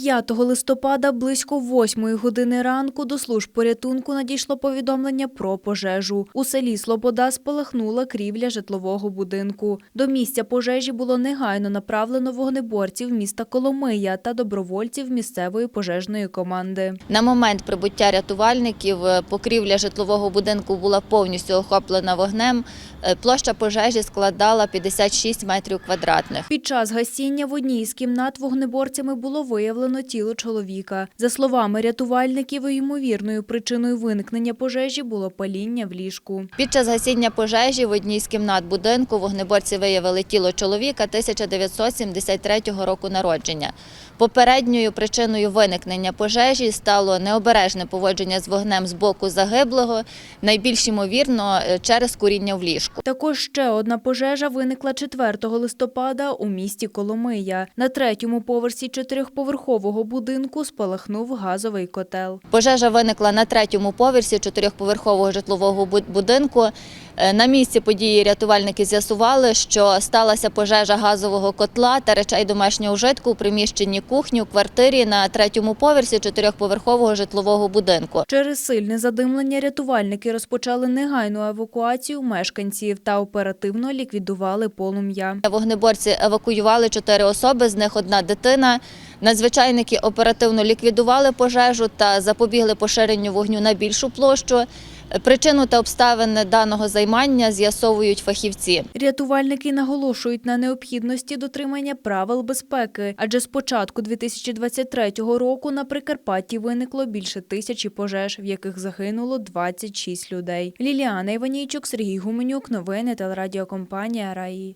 5 листопада близько 8 години ранку до служб порятунку надійшло повідомлення про пожежу. У селі Слобода спалахнула крівля житлового будинку. До місця пожежі було негайно направлено вогнеборців міста Коломия та добровольців місцевої пожежної команди. На момент прибуття рятувальників е, покрівля житлового будинку була повністю охоплена вогнем. Е, Площа пожежі складала 56 метрів квадратних. Під час гасіння в одній із кімнат вогнеборцями було виявлено тіло чоловіка. За словами рятувальників, ймовірною причиною виникнення пожежі було паління в ліжку. Під час гасіння пожежі в одній з кімнат будинку вогнеборці виявили тіло чоловіка 1973 року народження. Попередньою причиною виникнення пожежі стало необережне поводження з вогнем з боку загиблого, найбільш ймовірно е, через куріння в ліжку. Також ще одна пожежа виникла 4 листопада у місті Коломия. На третьому поверсі чотирьохповерхового будинку спалахнув газовий котел. Пожежа виникла на третьому поверсі чотирьохповерхового житлового будинку. Е, На місці події рятувальники з'ясували, що сталася пожежа газового котла та речей домашнього вжитку у приміщенні кухні у квартирі на третьому поверсі чотирьохповерхового житлового будинку. Через сильне задимлення рятувальники розпочали негайну евакуацію мешканців та оперативно ліквідували полум'я. Вогнеборці евакуювали чотири особи, з них одна дитина. Надзвичайники оперативно ліквідували пожежу та запобігли поширенню вогню на більшу площу. Причину та обставини даного займання з'ясовують фахівці. Рятувальники наголошують на необхідності дотримання правил безпеки, адже з початку 2023 року на Прикарпатті виникло більше тисячі пожеж, в яких загинуло 26 людей. Ліліана Іванійчук, Сергій Гуменюк, новини телерадіокомпанія Раї.